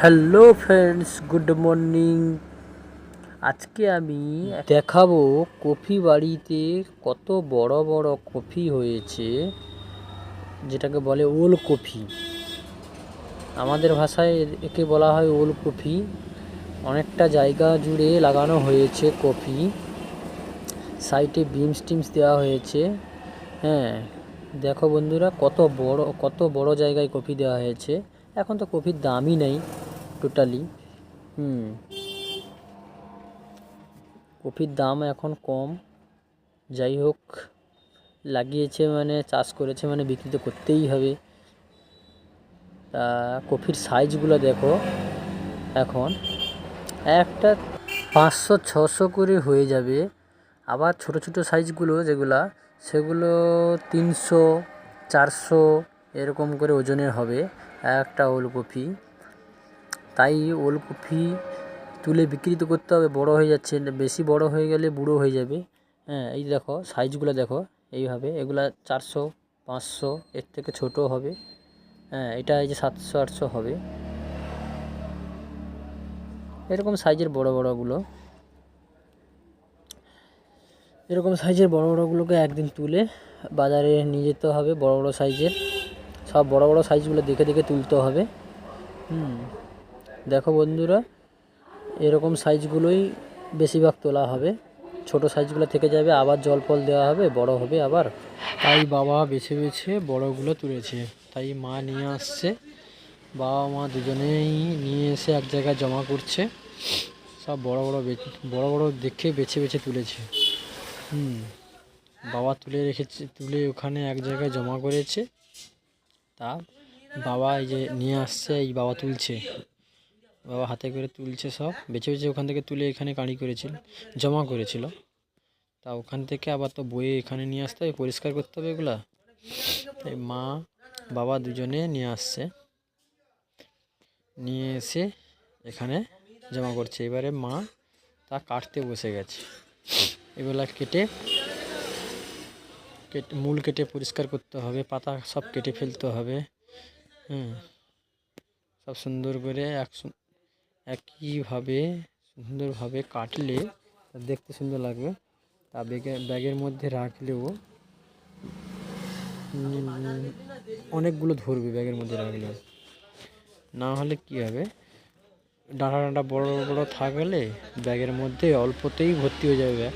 Hello friends, good morning. আজকে আমি দেখাবো কফি বাড়িতে কত বড় বড় কফি হয়েছে, যেটাকে বলে ওল কফি। আমাদের ভাষায় একে বলা হয় ওল কফি। অনেকটা জায়গা জুড়ে লাগানো হয়েছে কফি। সাইডে বিমস টিমস দেওয়া হয়েছে। হ্যাঁ দেখো বন্ধুরা, কত বড় কত বড় জায়গায় কফি দেওয়া হয়েছে। এখন তো কফির দামই নেই। টোটালি। হুম। কফির দাম এখন কম। যাই হোক, লাগিয়েছে মানে চাষ করেছে মানে বিক্রি তো করতেই হবে। তা কফির সাইজগুলো দেখো এখন। একটা পাঁচশো, ছশো করে হয়ে যাবে। আবার ছোট ছোট সাইজগুলো যেগুলা, সেগুলো তিনশো, চারশো এরকম করে ওজনের হবে। একটা ওলকপি। তাই ওলকপি তুলে বিক্রি তো করতে হবে, বড় হয়ে যাচ্ছে, বেশি বড় হয়ে গেলে বুড়ো হয়ে যাবে। হ্যাঁ এই দেখো, সাইজগুলো দেখো, এইভাবে, এগুলা চারশো, পাঁচশো, এর থেকে ছোট হবে। হ্যাঁ এটা এই যে সাতশো, আটশো হবে। এরকম সাইজের বড় বড়গুলো। এরকম সাইজের বড় বড়গুলোকে একদিন তুলে বাজারে নিয়ে যেতে হবে, বড় বড় সাইজের। সব বড় বড় সাইজগুলো দেখে দেখে তুলতে হবে। হুম। দেখো বন্ধুরা, এরকম সাইজগুলোই বেশিরভাগ তোলা হবে। ছোট সাইজগুলো থেকে যাবে, আবার জল ফল দেওয়া হবে, বড় হবে আবার। তাই বাবা বেছে বেছে বড়গুলো তুলেছে। তাই মা নিয়ে আসছে। বাবা মা দুজনেই নিয়ে এসে এক জায়গায় জমা করছে। সব বড় বড় বড় বড় দেখে বেছে বেছে তুলেছে। হুম, বাবা তুলে রেখেছে, তুলে ওখানে এক জায়গায় জমা করেছে। তা বাবা এই যে নিয়ে আসছে, এই বাবা তুলছে। বাবা হাতে করে তুলছে সব। বেছে বেছে ওখান থেকে তুলে এখানে কাঁড়ি করেছিল, জমা করেছিল। তা ওখান থেকে আবার তো বয়ে এখানে নিয়ে আসতে হবে, পরিষ্কার করতে হবে এগুলা। তাই মা, বাবা দুজনে নিয়ে আসছে। নিয়ে এসে এখানে জমা করছে। এবারে মা তা কাটতে বসে গেছে। এগুলা কেটে কেটে, মূল কেটে পরিষ্কার করতে হবে, পাতা সব কেটে ফেলতে হবে। হুম, সব সুন্দর করে এক একইভাবে সুন্দরভাবে কাটলে দেখতে সুন্দর লাগবে। তা ব্যাগে, ব্যাগের মধ্যে রাখলেও অনেকগুলো ধরবে ব্যাগের মধ্যে রাখলেও না হলে কি হবে? ডাঁটা ডাঁটা বড় বড় থাকলে ব্যাগের মধ্যে অল্পতেই ভর্তি হয়ে যাবে ব্যাগ।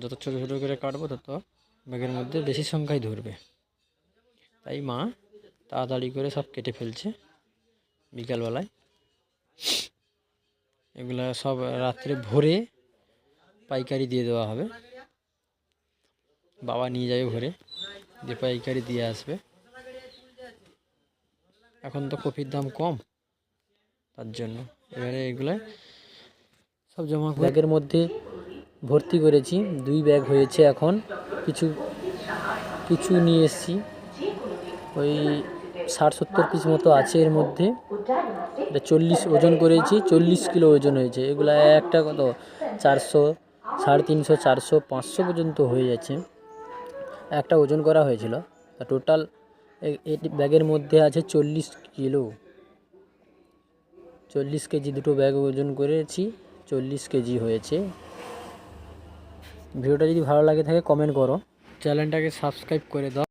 যত ছোটো ছোটো করে কাটবো তত ব্যাগের মধ্যে বেশি সংখ্যায় ধরবে। তাই মা তাড়াতাড়ি করে সব কেটে ফেলছে। বিকালবেলায় এগুলা সব রাত্রে ভোরে পাইকারি দিয়ে দেওয়া হবে। বাবা নিয়ে যাবে ভোরে, দিয়ে পাইকারি দিয়ে আসবে। এখন তো কপির দাম কম, তার জন্য। এবারে এগুলো সব জমা ব্যাগের মধ্যে ভর্তি করেছি, দুই ব্যাগ হয়েছে এখন। কিছু কিছু নিয়ে এসেছি। ওই ষাট সত্তর পিস মতো আছে এর মধ্যে। এটা চল্লিশ ওজন করেছি, চল্লিশ কিলো ওজন হয়েছে। এগুলো একটা কত? চারশো, সাড়ে তিনশো, চারশো, পাঁচশো পর্যন্ত হয়ে যাচ্ছে। একটা ওজন করা হয়েছিল। টোটাল এটি ব্যাগের মধ্যে আছে চল্লিশ কিলো। চল্লিশ কেজি দুটো ব্যাগ ওজন করেছি, চল্লিশ কেজি হয়েছে। ভিডিওটা যদি ভালো লাগে থাকে কমেন্ট করো। চ্যানেলটাকে সাবস্ক্রাইব করে দাও।